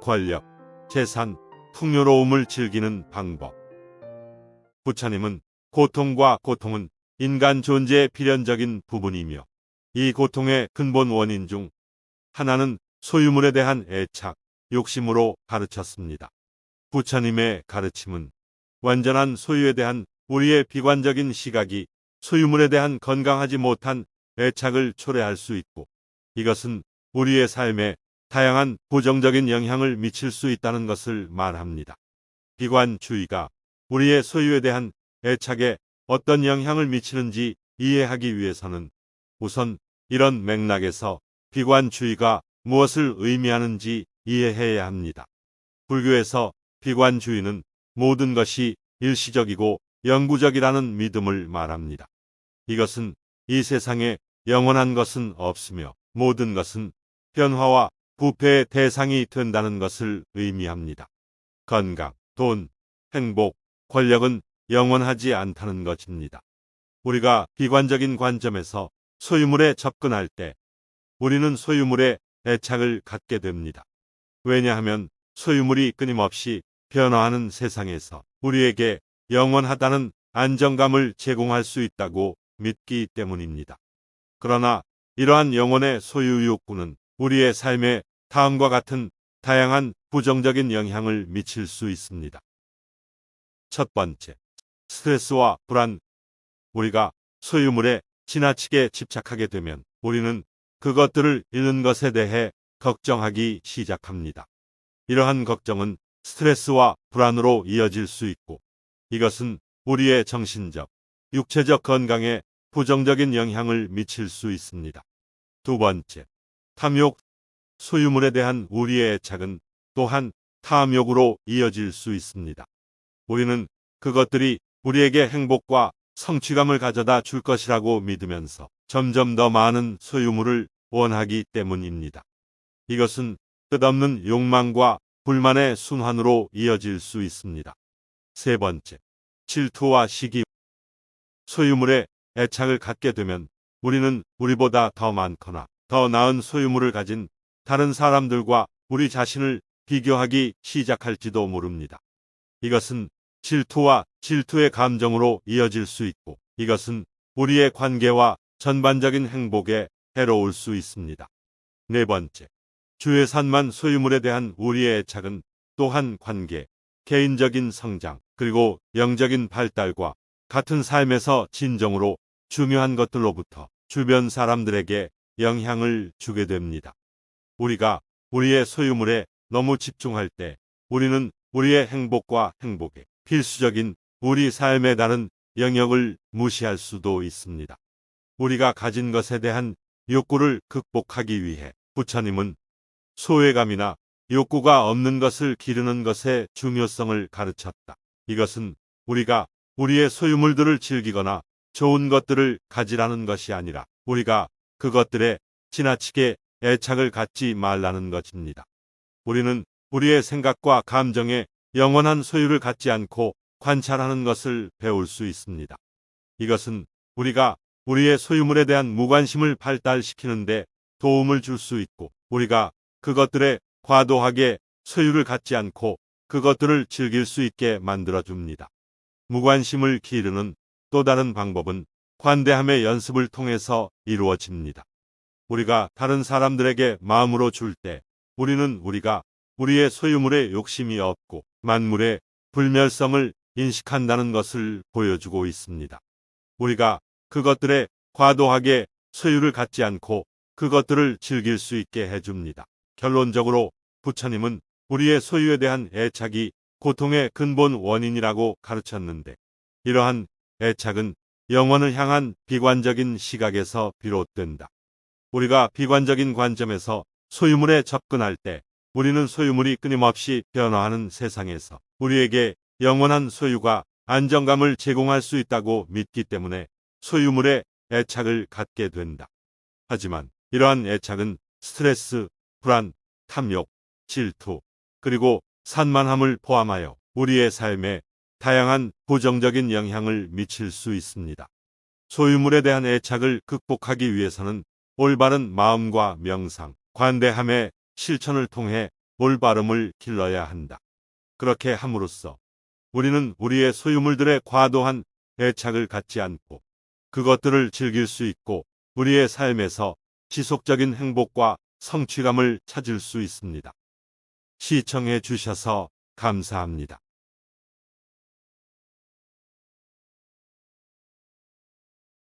권력, 재산, 풍요로움을 즐기는 방법. 부처님은 고통과 고통은 인간 존재의 필연적인 부분이며 이 고통의 근본 원인 중 하나는 소유물에 대한 애착, 욕심으로 가르쳤습니다. 부처님의 가르침은 완전한 소유에 대한 우리의 비관적인 시각이 소유물에 대한 건강하지 못한 애착을 초래할 수 있고 이것은 우리의 삶에 다양한 부정적인 영향을 미칠 수 있다는 것을 말합니다. 비관주의가 우리의 소유에 대한 애착에 어떤 영향을 미치는지 이해하기 위해서는 우선 이런 맥락에서 비관주의가 무엇을 의미하는지 이해해야 합니다. 불교에서 비관주의는 모든 것이 일시적이고 영구적이라는 믿음을 말합니다. 이것은 이 세상에 영원한 것은 없으며 모든 것은 변화와 부패의 대상이 된다는 것을 의미합니다. 건강, 돈, 행복, 권력은 영원하지 않다는 것입니다. 우리가 비관적인 관점에서 소유물에 접근할 때 우리는 소유물에 애착을 갖게 됩니다. 왜냐하면 소유물이 끊임없이 변화하는 세상에서 우리에게 영원하다는 안정감을 제공할 수 있다고 믿기 때문입니다. 그러나 이러한 영혼의 소유 욕구는 우리의 삶에 다음과 같은 다양한 부정적인 영향을 미칠 수 있습니다. 첫 번째, 스트레스와 불안. 우리가 소유물에 지나치게 집착하게 되면 우리는 그것들을 잃는 것에 대해 걱정하기 시작합니다. 이러한 걱정은 스트레스와 불안으로 이어질 수 있고 이것은 우리의 정신적, 육체적 건강에 부정적인 영향을 미칠 수 있습니다. 두 번째, 탐욕. 소유물에 대한 우리의 애착은 또한 탐욕으로 이어질 수 있습니다. 우리는 그것들이 우리에게 행복과 성취감을 가져다 줄 것이라고 믿으면서 점점 더 많은 소유물을 원하기 때문입니다. 이것은 끝없는 욕망과 불만의 순환으로 이어질 수 있습니다. 세 번째, 질투와 시기. 소유물에 애착을 갖게 되면 우리는 우리보다 더 많거나 더 나은 소유물을 가진 다른 사람들과 우리 자신을 비교하기 시작할지도 모릅니다. 이것은 질투와 질투의 감정으로 이어질 수 있고 이것은 우리의 관계와 전반적인 행복에 해로울 수 있습니다. 네 번째, 주의 산만 소유물에 대한 우리의 애착은 또한 관계, 개인적인 성장, 그리고 영적인 발달과 같은 삶에서 진정으로 중요한 것들로부터 주변 사람들에게 영향을 주게 됩니다. 우리가 우리의 소유물에 너무 집중할 때 우리는 우리의 행복과 행복에 필수적인 우리 삶의 다른 영역을 무시할 수도 있습니다. 우리가 가진 것에 대한 욕구를 극복하기 위해 부처님은 소외감이나 욕구가 없는 것을 기르는 것의 중요성을 가르쳤다. 이것은 우리가 우리의 소유물들을 즐기거나 좋은 것들을 가지라는 것이 아니라 우리가 그것들에 지나치게 애착을 갖지 말라는 것입니다. 우리는 우리의 생각과 감정에 영원한 소유를 갖지 않고 관찰하는 것을 배울 수 있습니다. 이것은 우리가 우리의 소유물에 대한 무관심을 발달시키는데 도움을 줄 수 있고 우리가 그것들에 과도하게 소유를 갖지 않고 그것들을 즐길 수 있게 만들어 줍니다. 무관심을 기르는 또 다른 방법은 관대함의 연습을 통해서 이루어집니다. 우리가 다른 사람들에게 마음으로 줄 때 우리는 우리가 우리의 소유물에 욕심이 없고 만물의 불멸성을 인식한다는 것을 보여주고 있습니다. 우리가 그것들에 과도하게 소유를 갖지 않고 그것들을 즐길 수 있게 해줍니다. 결론적으로 부처님은 우리의 소유에 대한 애착이 고통의 근본 원인이라고 가르쳤는데 이러한 애착은 영원을 향한 비관적인 시각에서 비롯된다. 우리가 비관적인 관점에서 소유물에 접근할 때 우리는 소유물이 끊임없이 변화하는 세상에서 우리에게 영원한 소유가 안정감을 제공할 수 있다고 믿기 때문에 소유물에 애착을 갖게 된다. 하지만 이러한 애착은 스트레스, 불안, 탐욕, 질투, 그리고 산만함을 포함하여 우리의 삶에 다양한 부정적인 영향을 미칠 수 있습니다. 소유물에 대한 애착을 극복하기 위해서는 올바른 마음과 명상, 관대함의 실천을 통해 올바름을 길러야 한다. 그렇게 함으로써 우리는 우리의 소유물들에 과도한 애착을 갖지 않고 그것들을 즐길 수 있고 우리의 삶에서 지속적인 행복과 성취감을 찾을 수 있습니다. 시청해 주셔서 감사합니다.